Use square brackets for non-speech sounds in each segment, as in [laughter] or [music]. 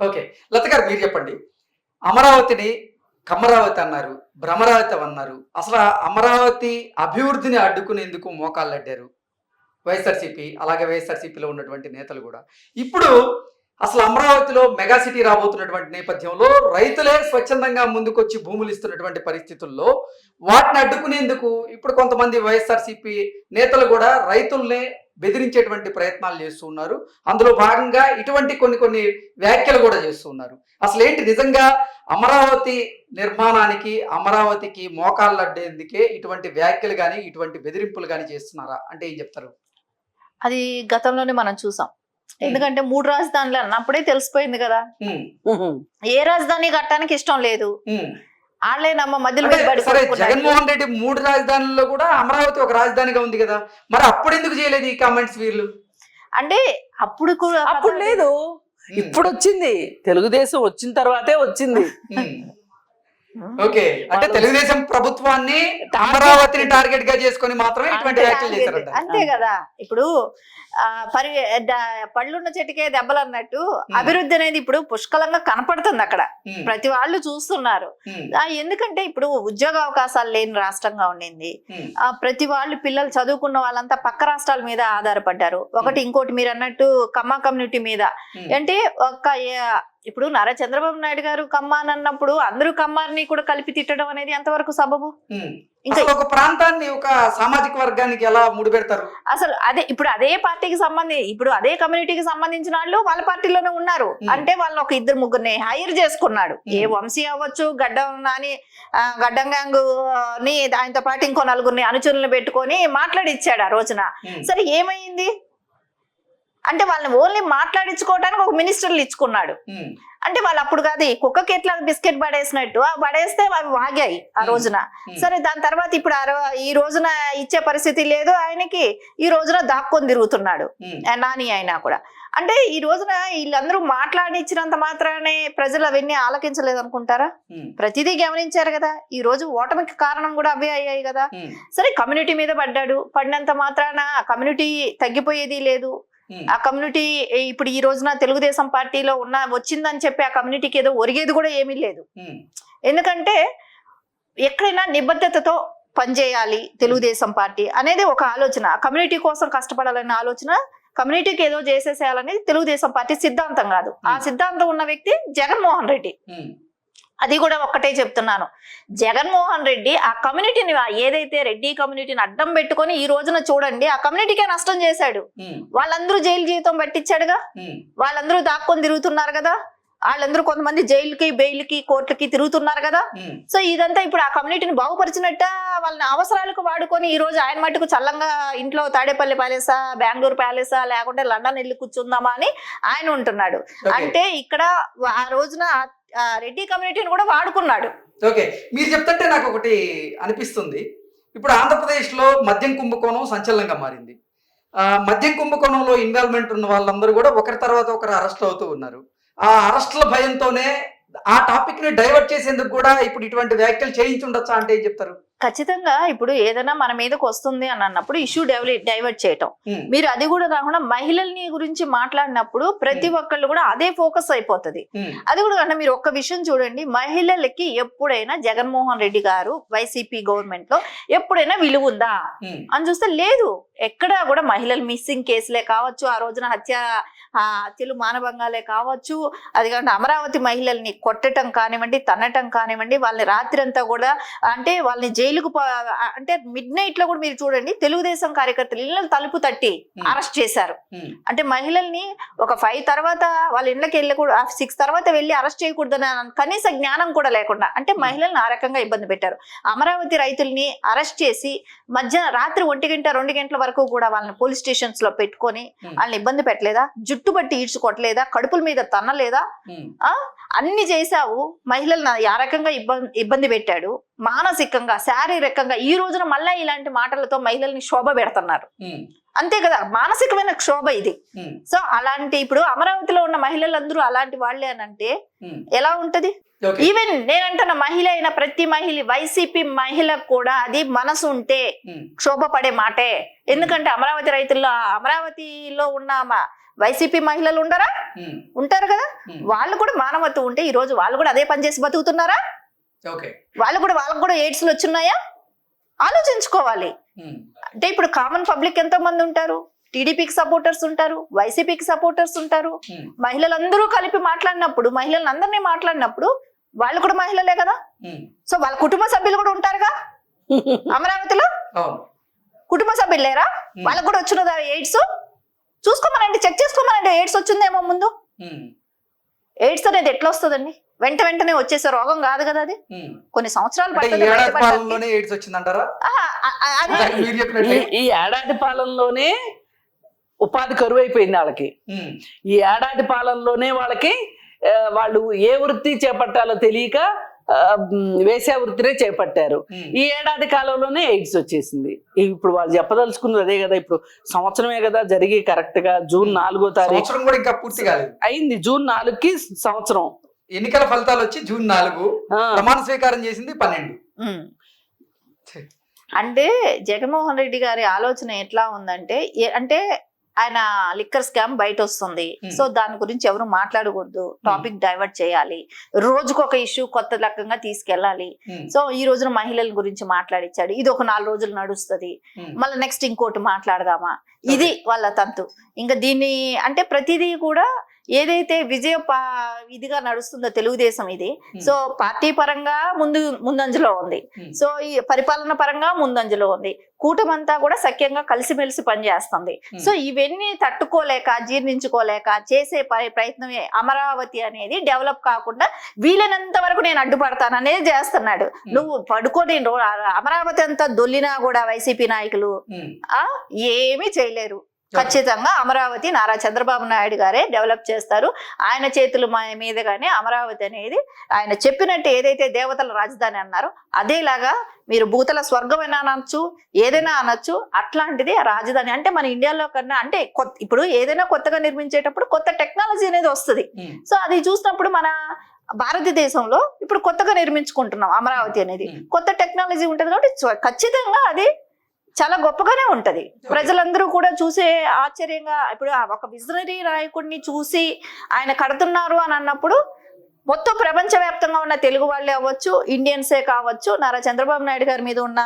Okay. లత గారు మీరు చెప్పండి. అమరావతిని కమరావతి అన్నారు భ్రమరావతి అన్నారు. అసలు అమరావతి అభివృద్ధిని అడ్డుకునేందుకు మోకాళ్ళు అడ్డారు వైఎస్ఆర్సీపీ అలాగే వైఎస్ఆర్సీపీలో ఉన్నటువంటి నేతలు కూడా. ఇప్పుడు అసలు అమరావతిలో మెగా సిటీ రాబోతున్నటువంటి నేపథ్యంలో రైతులే స్వచ్ఛందంగా ముందుకొచ్చి భూములు ఇస్తున్నటువంటి పరిస్థితుల్లో వాటిని అడ్డుకునేందుకు ఇప్పుడు కొంతమంది వైఎస్ఆర్సీపీ నేతలు కూడా రైతుల్నే బెదిరించేటువంటి ప్రయత్నాలు చేస్తూ ఉన్నారు. అందులో భాగంగా ఇటువంటి కొన్ని కొన్ని వ్యాఖ్యలు కూడా చేస్తూ ఉన్నారు. అసలు ఏంటి నిజంగా అమరావతి నిర్మాణానికి అమరావతికి మోకాళ్ళు అడ్డేందుకే ఇటువంటి వ్యాఖ్యలు కానీ ఇటువంటి బెదిరింపులు కానీ చేస్తున్నారా? అంటే ఏం చెప్తారు? అది గతంలోనే మనం చూసాం. ఎందుకంటే మూడు రాజధానులు అన్నప్పుడే తెలిసిపోయింది కదా. ఏ రాజధాని కట్టడానికి ఇష్టం లేదు. వాళ్ళేనమ్మ మధ్యలో సరే. జగన్మోహన్ రెడ్డి మూడు రాజధానుల్లో కూడా అమరావతి ఒక రాజధానిగా ఉంది కదా. మరి అప్పుడు ఎందుకు చేయలేదు ఈ కామెంట్స్ వీళ్ళు? అంటే అప్పుడు కూడా అప్పుడు లేదు. ఇప్పుడు వచ్చింది. తెలుగుదేశం వచ్చిన తర్వాతే వచ్చింది. ఓకే. అంటే తెలుగుదేశం ప్రభుత్వాన్ని అమరావతిని టార్గెట్గా చేసుకొని మాత్రమే ఇటువంటి అంతే, వ్యాఖ్యలు అంతే, చేశారంట. అంతే కదా. ఇప్పుడు పరి పళ్ళున్న చెట్టుకే దెబ్బలు అన్నట్టు అభివృద్ధి అనేది ఇప్పుడు పుష్కలంగా కనపడుతుంది అక్కడ. ప్రతి వాళ్ళు చూస్తున్నారు. ఎందుకంటే ఇప్పుడు ఉద్యోగ అవకాశాలు లేని రాష్ట్రంగా ఉండింది. ప్రతి వాళ్ళు పిల్లలు చదువుకున్న వాళ్ళంతా పక్క రాష్ట్రాల మీద ఆధారపడ్డారు. ఒకటి ఇంకోటి మీరు అన్నట్టు కమ్మ కమ్యూనిటీ మీద. అంటే ఒక ఇప్పుడు నారా చంద్రబాబు నాయుడు గారు కమ్మ అని అన్నప్పుడు అందరూ కమ్మారిని కూడా కలిపి తిట్టడం అనేది ఎంతవరకు సబబు. ఇంకా ఒక ప్రాంతాన్ని ఒక సామాజిక వర్గానికి ఎలా ముడిపెడతారు? అసలు అదే ఇప్పుడు అదే పార్టీకి సంబంధి ఇప్పుడు అదే కమ్యూనిటీకి సంబంధించిన వాళ్ళు వాళ్ళ పార్టీలోనే ఉన్నారు. అంటే వాళ్ళని ఒక ఇద్దరు ముగ్గురిని హైర్ చేసుకున్నాడు. ఏ. వంశీ అవ్వచ్చు గడ్డం నాని ఆ, గడ్డం గ్యాంగ్ని ఆయనతో పాటు ఇంకో నలుగురిని అనుచరులను పెట్టుకొని మాట్లాడిచ్చాడు ఆ రోజున. సరే ఏమైంది? అంటే వాళ్ళని ఓన్లీ మాట్లాడించుకోవడానికి ఒక మినిస్టర్లు ఇచ్చుకున్నాడు. అంటే వాళ్ళు అప్పుడు కాదు కుక్కకి ఎట్లా బిస్కెట్ పడేసినట్టు ఆ పడేస్తే అవి వాగాయి ఆ. రోజున. సరే దాని తర్వాత ఇప్పుడు ఈ రోజున ఇచ్చే పరిస్థితి లేదు ఆయనకి ఈ రోజున దాక్కొని తిరుగుతున్నాడు. నాని అయినా కూడా. అంటే ఈ రోజున వీళ్ళందరూ మాట్లాడించినంత మాత్రానే ప్రజలు అవన్నీ ఆలకించలేదు అనుకుంటారా ప్రతిదీ గమనించారు కదా ఈ రోజు ఓటమికి కారణం కూడా అవే అయ్యాయి కదా. సరే కమ్యూనిటీ మీద పడ్డాడు. పడినంత మాత్రాన కమ్యూనిటీ తగ్గిపోయేది లేదు. ఆ కమ్యూనిటీ ఇప్పుడు ఈ రోజున తెలుగుదేశం పార్టీలో ఉన్న వచ్చిందని చెప్పి ఆ కమ్యూనిటీకి ఏదో ఒరిగేది కూడా ఏమీ లేదు. ఎందుకంటే ఎక్కడైనా నిబద్ధతతో పనిచేయాలి తెలుగుదేశం పార్టీ అనేది ఒక ఆలోచన. కమ్యూనిటీ కోసం కష్టపడాలనే ఆలోచన కమ్యూనిటీకి ఏదో చేసేసేయాలనేది తెలుగుదేశం పార్టీ సిద్ధాంతం కాదు. ఆ. సిద్ధాంతం ఉన్న వ్యక్తి జగన్మోహన్ రెడ్డి. అది కూడా ఒక్కటే చెప్తున్నాను. జగన్మోహన్ రెడ్డి ఆ కమ్యూనిటీని ఏదైతే రెడ్డి కమ్యూనిటీని అడ్డం పెట్టుకొని ఈ రోజున చూడండి ఆ కమ్యూనిటీకే నష్టం చేశాడు. వాళ్ళందరూ జైలు జీవితం పట్టించాడుగా? వాళ్ళందరూ దాక్కొని తిరుగుతున్నారు కదా? వాళ్ళందరూ కొంతమంది జైలుకి బెయిల్కి కోర్టుకి తిరుగుతున్నారు కదా? సో ఇదంతా ఇప్పుడు ఆ కమ్యూనిటీని బాగుపరిచినట్ట వాళ్ళని అవసరాలకు వాడుకొని ఈ రోజు ఆయన మటుకు చల్లంగా ఇంట్లో తాడేపల్లి ప్యాలెసా బెంగళూరు ప్యాలెసా లేకుంటే లండన్ వెళ్ళి కూర్చుందామా అని ఆయన ఉంటున్నాడు. అంటే ఇక్కడ ఆ రోజున రెడ్డి కమ్యూనిటీని కూడా వాడుకున్నాడు. ఓకే మీరు చెప్తుంటే నాకు ఒకటి అనిపిస్తుంది. ఇప్పుడు ఆంధ్రప్రదేశ్లో మద్యం కుంభకోణం సంచలనంగా మారింది. ఆ, మద్యం కుంభకోణంలో ఇన్వాల్వ్మెంట్ ఉన్న వాళ్ళందరూ కూడా ఒకరి తర్వాత ఒకరు అరెస్ట్ అవుతూ ఉన్నారు. ఆ అరెస్ట్ల భయంతోనే ఆ టాపిక్ని డైవర్ట్ చేసేందుకు కూడా ఇప్పుడు ఇటువంటి వ్యాఖ్యలు చేయించుండొచ్చా అంటే ఏం చెప్తారు? ఖచ్చితంగా ఇప్పుడు ఏదైనా మన మీదకి వస్తుంది అని అన్నప్పుడు ఇష్యూ డైవర్ట్ చేయటం. మీరు అది కూడా కాకుండా మహిళల్ని గురించి మాట్లాడినప్పుడు ప్రతి ఒక్కళ్ళు కూడా అదే ఫోకస్ అయిపోతది. అది కూడా అంటే మీరు ఒక్క విషయం చూడండి మహిళలకి ఎప్పుడైనా జగన్మోహన్ రెడ్డి గారు వైసీపీ గవర్నమెంట్లో ఎప్పుడైనా విలువ ఉందా? అని చూస్తే లేదు. ఎక్కడా కూడా మహిళలు మిస్సింగ్ కేసులే కావచ్చు ఆ రోజున హత్య హత్యలు మానభంగాలే కావచ్చు. అది కాకుండా అమరావతి మహిళల్ని కొట్టడం కానివ్వండి తన్నటం కానివ్వండి వాళ్ళని రాత్రి అంతా కూడా అంటే వాళ్ళని జైలుకు అంటే మిడ్ నైట్లో కూడా మీరు చూడండి తెలుగుదేశం కార్యకర్తలు ఇళ్ళని తలుపు తట్టి అరెస్ట్ చేశారు. అంటే మహిళల్ని ఒక ఫైవ్ తర్వాత వాళ్ళ ఇళ్ళకి వెళ్ళకూడదు సిక్స్ తర్వాత వెళ్ళి అరెస్ట్ చేయకూడదని కనీస జ్ఞానం కూడా లేకుండా అంటే మహిళల్ని ఆ రకంగా ఇబ్బంది పెట్టారు. అమరావతి రైతుల్ని అరెస్ట్ చేసి మధ్య రాత్రి ఒంటి గంట రెండు గంటల వరకు కూడా వాళ్ళని పోలీస్ స్టేషన్స్లో పెట్టుకొని వాళ్ళని ఇబ్బంది పెట్టలేదా? జుట్టు బట్టి ఈడ్చుకోవట్లేదా? కడుపుల మీద తన్నలేదా? ఉమ్, అన్ని చేశావు. మహిళలను ఆ రకంగా ఇబ్బంది ఇబ్బంది పెట్టాడు. మానసికంగా శారీరకంగా ఈ రోజున మళ్ళా ఇలాంటి మాటలతో మహిళల్ని శోభ పెడుతున్నారు. అంతే కదా మానసికమైన క్షోభ ఇది. సో అలాంటి ఇప్పుడు అమరావతిలో ఉన్న మహిళలందరూ అలాంటి వాళ్ళే అని అంటే ఎలా ఉంటది? ఈవెన్ నేనంటున్న మహిళ అయిన ప్రతి మహిళ వైసీపీ మహిళకు కూడా అది మనసు ఉంటే క్షోభ పడే మాటే. ఎందుకంటే అమరావతి రైతుల్లో అమరావతిలో ఉన్న వైసీపీ మహిళలు ఉండరా? ఉంటారు కదా? వాళ్ళు కూడా మానవత్వం ఉంటే ఈ రోజు వాళ్ళు కూడా అదే పని చేసి బతుకుతున్నారా? వాళ్ళు కూడా వాళ్ళకు కూడా ఎయిడ్స్లు వచ్చినాయా? ఆలోచించుకోవాలి. ఉమ్, అంటే ఇప్పుడు కామన్ పబ్లిక్ ఎంతో మంది ఉంటారు టీడీపీకి సపోర్టర్స్ ఉంటారు వైసీపీకి సపోర్టర్స్ ఉంటారు. ఉమ్, మహిళలందరూ కలిపి మాట్లాడినప్పుడు మహిళలను అందరినీ మాట్లాడినప్పుడు వాళ్ళు కూడా మహిళలే కదా? సో వాళ్ళ కుటుంబ సభ్యులు కూడా ఉంటారుగా? [laughs] అమరావతిలో? అవును కుటుంబ సభ్యులు లేరా? వాళ్ళకు కూడా వచ్చినదా ఎయిడ్స్ చూసుకోమనండి చెక్ చేసుకోమనండి ఎయిడ్స్ వచ్చిందేమో ముందు? ఎయిడ్స్ అనేది ఎట్లా వస్తుందండి? వెంట వెంటనే వచ్చేసే రోగం కాదు కదా అది. కొన్ని సంవత్సరాలు ఈ పడుతుంది ఏడాది. పాలనలోనే ఈ- ఏడాది ఉపాధి కరువు అయిపోయింది వాళ్ళకి ఈ ఏడాది పాలనలోనే వాళ్ళకి వాళ్ళు ఏ వృత్తి చేపట్టాలో తెలియక వేశ్యా వృత్తినే చేపట్టారు. ఈ ఏడాది కాలంలోనే ఎయిడ్స్ వచ్చేసింది. ఇప్పుడు వాళ్ళు చెప్పదలుచుకున్నది అదే కదా ఇప్పుడు సంవత్సరమే కదా జరిగి కరెక్ట్గా జూన్ నాలుగో తారీఖు సంవత్సరం కూడా ఇంకా పూర్తి కాలేదు. అయింది. జూన్ నాలుగుకి సంవత్సరం. ఎన్నికల ఫలితాలు వచ్చి జూన్ నాలుగు ప్రమాణ స్వీకారం చేసింది పన్నెండు. అంటే జగన్మోహన్ రెడ్డి గారి ఆలోచన ఎట్లా ఉందంటే అంటే ఆయన లిక్కర్ స్కామ్ బయట వస్తుంది. సో దాని గురించి ఎవరు మాట్లాడకూడదు. టాపిక్ డైవర్ట్ చేయాలి. రోజుకు ఒక ఇష్యూ కొత్త రకంగా తీసుకెళ్ళాలి. సో ఈ రోజున మహిళల గురించి మాట్లాడిచ్చాడు. ఇది ఒక నాలుగు రోజులు నడుస్తుంది. మళ్ళీ నెక్స్ట్ ఇంకోటి మాట్లాడదామా? ఇది వాళ్ళ తంతు. ఇంకా దీన్ని అంటే ప్రతిదీ కూడా ఏదైతే విజయ ఇదిగా నడుస్తుందో తెలుగుదేశం ఇది Hmm. సో పార్టీ పరంగా ముందు ముందంజలో ఉంది Hmm. సో ఈ పరిపాలన పరంగా ముందంజలో ఉంది కూటమంతా కూడా సఖ్యంగా కలిసిమెలిసి పనిచేస్తుంది Hmm. సో ఇవన్నీ తట్టుకోలేక జీర్ణించుకోలేక చేసే ప్రయత్నమే అమరావతి అనేది డెవలప్ కాకుండా వీలైనంత వరకు నేను అడ్డుపడతాను అనేది చేస్తున్నాడు. నువ్వు పడుకొని అమరావతి అంతా దొల్లినా కూడా వైసీపీ నాయకులు ఆ ఏమీ చేయలేరు ఖచ్చితంగా అమరావతి నారా చంద్రబాబు నాయుడు గారే డెవలప్ చేస్తారు. ఆయన చేతుల మా- మీదుగానే అమరావతి అనేది ఆయన చెప్పినట్టు ఏదైతే దేవతల రాజధాని అన్నారో అదేలాగా మీరు భూతల స్వర్గమైనా అనొచ్చు ఏదైనా అనొచ్చు అట్లాంటిది ఆ రాజధాని. అంటే మన ఇండియాలో కన్నా అంటే కొత్త ఇప్పుడు ఏదైనా కొత్తగా నిర్మించేటప్పుడు కొత్త టెక్నాలజీ అనేది వస్తుంది. సో అది చూసినప్పుడు మన భారతదేశంలో ఇప్పుడు కొత్తగా నిర్మించుకుంటున్నాం అమరావతి అనేది. కొత్త టెక్నాలజీ ఉంటది కాబట్టి ఖచ్చితంగా అది చాలా గొప్పగానే ఉంటది. ప్రజలందరూ కూడా చూసే ఆశ్చర్యంగా ఇప్పుడు ఒక విజనరీ నాయకుడిని చూసి ఆయన కడుతున్నారు అని అన్నప్పుడు మొత్తం ప్రపంచవ్యాప్తంగా ఉన్న తెలుగు వాళ్ళే అవ్వచ్చు ఇండియన్సే కావచ్చు నారా చంద్రబాబు నాయుడు గారి మీద ఉన్న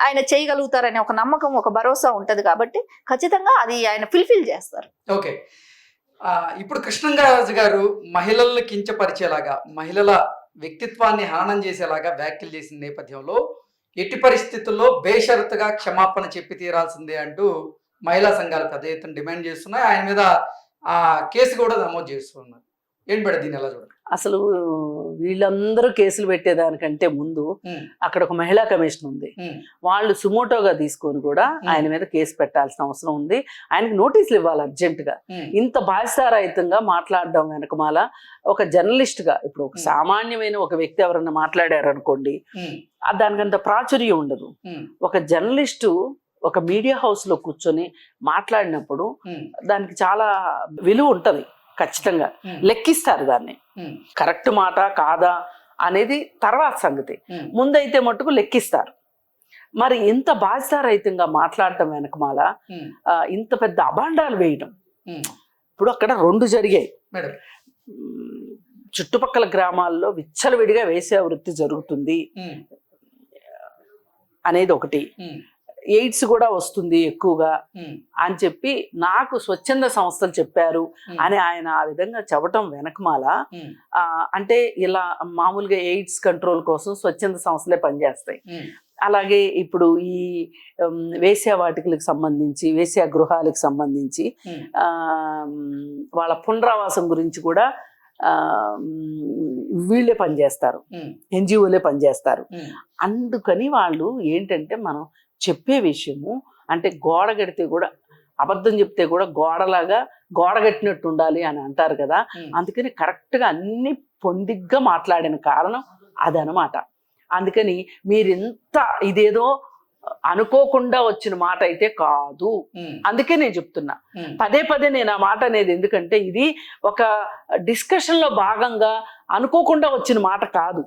ఆయన చేయగలుగుతారనే ఒక నమ్మకం ఒక భరోసా ఉంటది కాబట్టి ఖచ్చితంగా అది ఆయన ఫుల్ఫిల్ చేస్తారు. ఓకే. ఇప్పుడు కృష్ణంగారాజు గారు మహిళలను కించపరిచేలాగా మహిళల వ్యక్తిత్వాన్ని హననం చేసేలాగా వ్యాఖ్యలు చేసిన నేపథ్యంలో ఎట్టి పరిస్థితుల్లో బేషరతుగా క్షమాపణ చెప్పి తీరాల్సిందే అంటూ మహిళా సంఘాలు పెద్ద ఎత్తున డిమాండ్ చేస్తున్నాయి. ఆయన మీద ఆ కేసు కూడా నమోదు చేస్తున్నారు. ఏంటి పెడ దీన్ని ఎలా చూడాలి అసలు వీళ్ళందరూ కేసులు పెట్టేదానికంటే ముందు అక్కడ ఒక మహిళా కమిషన్ ఉంది. వాళ్ళు సుమోటోగా తీసుకొని కూడా ఆయన మీద కేసు పెట్టాల్సిన అవసరం ఉంది. ఆయనకి నోటీసులు ఇవ్వాలి అర్జెంటుగా. ఇంత బాధ్యతారహితంగా మాట్లాడడం వెనకమాల ఒక జర్నలిస్ట్గా ఇప్పుడు ఒక. సామాన్యమైన ఒక వ్యక్తి ఎవరన్నా మాట్లాడారు అనుకోండి ఉమ్, దానికంత ప్రాచుర్యం ఉండదు. ఒక జర్నలిస్టు ఒక మీడియా హౌస్లో కూర్చొని మాట్లాడినప్పుడు దానికి చాలా విలువ ఉంటది. ఖచ్చితంగా. లెక్కిస్తారు దాన్ని. కరెక్ట్ మాట కాదా అనేది తర్వాత సంగతి. ముందైతే మట్టుకు లెక్కిస్తారు. మరి ఇంత బాధ్యతారహితంగా మాట్లాడటం వెనకమాల ఇంత పెద్ద అభాండాలు వేయడం. ఇప్పుడు అక్కడ రెండు జరిగాయి. చుట్టుపక్కల గ్రామాల్లో విచ్చలవిడిగా వేసే వృత్తి జరుగుతుంది. అనేది ఒకటి. ఎయిడ్స్ కూడా వస్తుంది ఎక్కువగా అని చెప్పి నాకు స్వచ్ఛంద సంస్థలు చెప్పారు అని ఆయన ఆ విధంగా చెప్పటం వెనకమాల అంటే ఇలా మామూలుగా ఎయిడ్స్ కంట్రోల్ కోసం స్వచ్ఛంద సంస్థలే పనిచేస్తాయి. అలాగే ఇప్పుడు ఈ వేశ్యా వాటికలకు సంబంధించి వేశ్యా గృహాలకు సంబంధించి వాళ్ళ పునరావాసం గురించి కూడా వీళ్ళే పనిచేస్తారు. ఎన్జిఓలే పనిచేస్తారు. అందుకని వాళ్ళు ఏంటంటే మనం చెప్పే విషయము అంటే గోడ కడితే కూడా అబద్ధం చెప్తే కూడా గోడలాగా గోడ కట్టినట్టు ఉండాలి అని అంటారు కదా. అందుకని కరెక్ట్గా అన్ని పొందిగ్గా మాట్లాడిన కారణం అదనమాట అందుకని మీరింత ఇదేదో అనుకోకుండా వచ్చిన మాట అయితే కాదు. అందుకే నేను చెప్తున్నా. పదే పదే నేను ఆ మాట అనేది ఎందుకంటే ఇది ఒక డిస్కషన్లో భాగంగా అనుకోకుండా వచ్చిన మాట కాదు.